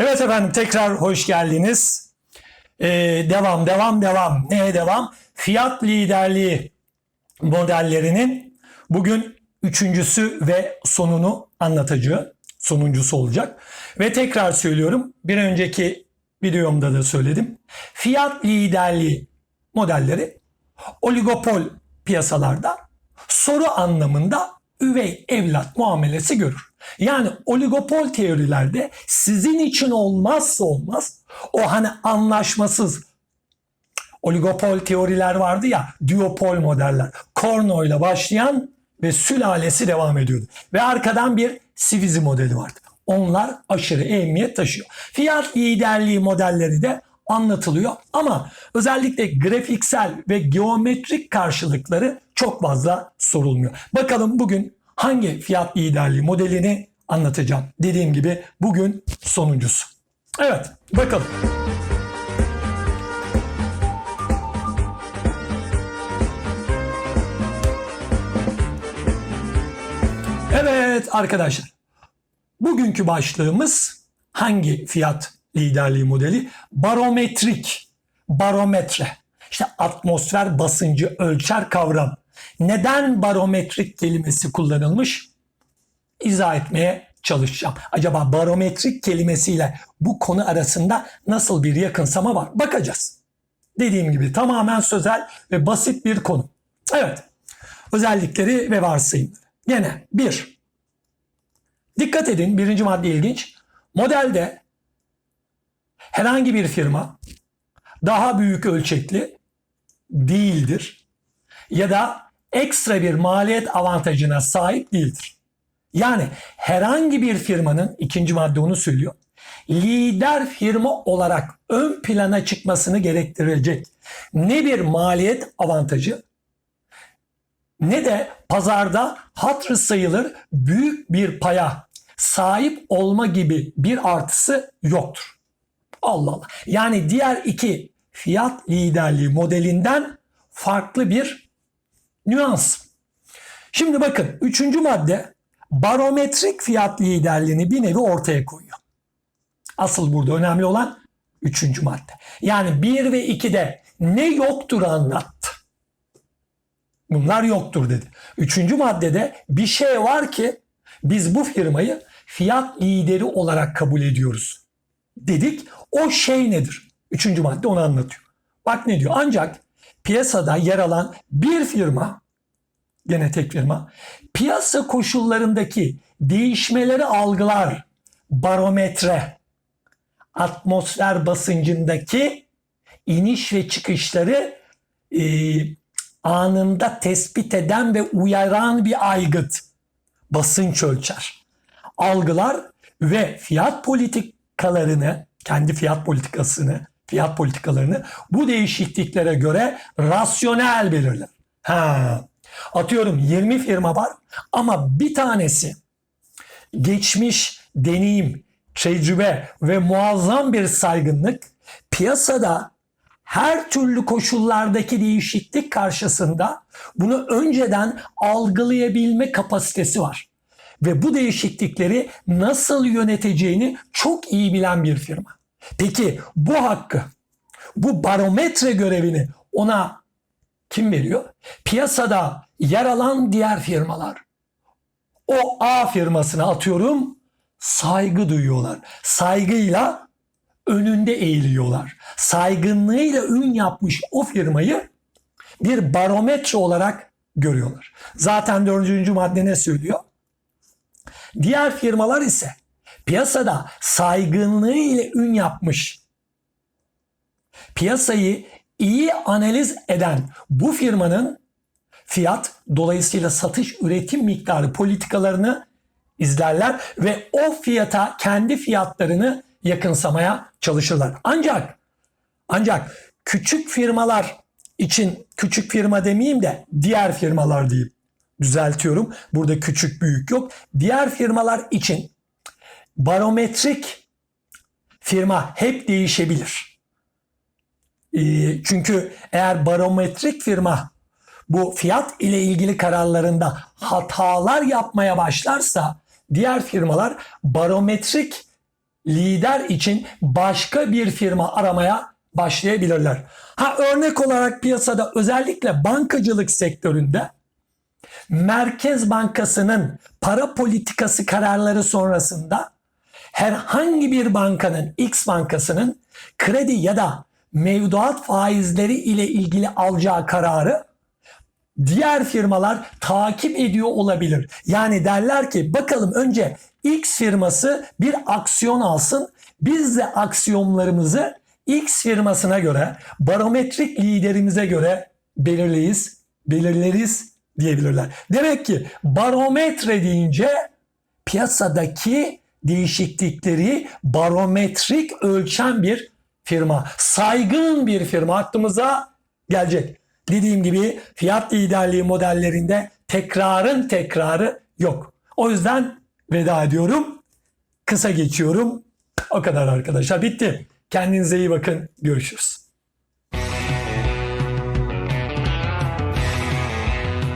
Evet efendim tekrar hoş geldiniz. Ee, devam, devam, devam. Neye devam? Fiyat liderliği modellerinin bugün üçüncüsü ve sonunu anlatacağı, sonuncusu olacak. Ve tekrar söylüyorum, bir önceki videomda da söyledim. Fiyat liderliği modelleri oligopol piyasalarda soru anlamında üvey evlat muamelesi görür. Yani oligopol teorilerde sizin için olmazsa olmaz o hani anlaşmasız oligopol teoriler vardı ya duopol modeller. Korno ile başlayan ve sülalesi devam ediyordu. Ve arkadan bir Sivizi modeli vardı. Onlar aşırı ehemmiyet taşıyor. Fiyat liderliği modelleri de anlatılıyor ama özellikle grafiksel ve geometrik karşılıkları çok fazla sorulmuyor. Bakalım bugün hangi fiyat liderliği modelini anlatacağım. Dediğim gibi bugün sonuncusu. Evet bakalım. Evet arkadaşlar. Bugünkü başlığımız hangi fiyat liderliği modeli? Barometrik. Barometre. İşte atmosfer basıncı ölçer kavram. Neden barometrik kelimesi kullanılmış? İzah etmeye çalışacağım. Acaba barometrik kelimesiyle bu konu arasında nasıl bir yakınsama var? Bakacağız. Dediğim gibi tamamen sözel ve basit bir konu. Evet. Özellikleri ve varsayımları. Gene bir. Dikkat edin birinci madde ilginç. Modelde herhangi bir firma daha büyük ölçekli değildir ya da ekstra bir maliyet avantajına sahip değildir. Yani herhangi bir firmanın ikinci madde onu söylüyor. Lider firma olarak ön plana çıkmasını gerektirecek ne bir maliyet avantajı ne de pazarda hatırı sayılır büyük bir paya sahip olma gibi bir artısı yoktur. Allah Allah. Yani diğer iki fiyat liderliği modelinden farklı bir nüans. Şimdi bakın üçüncü madde barometrik fiyat liderliğini bir nevi ortaya koyuyor. Asıl burada önemli olan üçüncü madde. Yani bir ve ikide ne yoktur anlattı. Bunlar yoktur dedi. Üçüncü maddede bir şey var ki biz bu firmayı fiyat lideri olarak kabul ediyoruz. Dedik o şey nedir? Üçüncü madde onu anlatıyor. Bak ne diyor? Ancak piyasada yer alan bir firma, gene tek firma, piyasa koşullarındaki değişmeleri algılar, barometre, atmosfer basıncındaki iniş ve çıkışları e, anında tespit eden ve uyaran bir aygıt, basınç ölçer, algılar ve fiyat politikalarını, kendi fiyat politikasını, fiyat politikalarını bu değişikliklere göre rasyonel belirler. Ha. Atıyorum 20 firma var ama bir tanesi geçmiş deneyim, tecrübe ve muazzam bir saygınlık piyasada her türlü koşullardaki değişiklik karşısında bunu önceden algılayabilme kapasitesi var. Ve bu değişiklikleri nasıl yöneteceğini çok iyi bilen bir firma. Peki bu hakkı, bu barometre görevini ona kim veriyor? Piyasada yer alan diğer firmalar. O A firmasına atıyorum saygı duyuyorlar. Saygıyla önünde eğiliyorlar. Saygınlığıyla ün yapmış o firmayı bir barometre olarak görüyorlar. Zaten dördüncü madde ne söylüyor? Diğer firmalar ise piyasada saygınlığı ile ün yapmış, piyasayı iyi analiz eden bu firmanın fiyat dolayısıyla satış üretim miktarı politikalarını izlerler ve o fiyata kendi fiyatlarını yakınsamaya çalışırlar. Ancak ancak küçük firmalar için küçük firma demeyeyim de diğer firmalar diyeyim. Düzeltiyorum. Burada küçük büyük yok. Diğer firmalar için barometrik firma hep değişebilir. Ee, çünkü eğer barometrik firma bu fiyat ile ilgili kararlarında hatalar yapmaya başlarsa diğer firmalar barometrik lider için başka bir firma aramaya başlayabilirler. Ha örnek olarak piyasada özellikle bankacılık sektöründe Merkez Bankası'nın para politikası kararları sonrasında herhangi bir bankanın X bankasının kredi ya da mevduat faizleri ile ilgili alacağı kararı diğer firmalar takip ediyor olabilir. Yani derler ki bakalım önce X firması bir aksiyon alsın. Biz de aksiyonlarımızı X firmasına göre, barometrik liderimize göre belirleyiz, belirleriz diyebilirler. Demek ki barometre deyince piyasadaki değişiklikleri barometrik ölçen bir firma, saygın bir firma aklımıza gelecek. Dediğim gibi fiyat liderliği modellerinde tekrarın tekrarı yok. O yüzden veda ediyorum. Kısa geçiyorum. O kadar arkadaşlar. Bitti. Kendinize iyi bakın. Görüşürüz.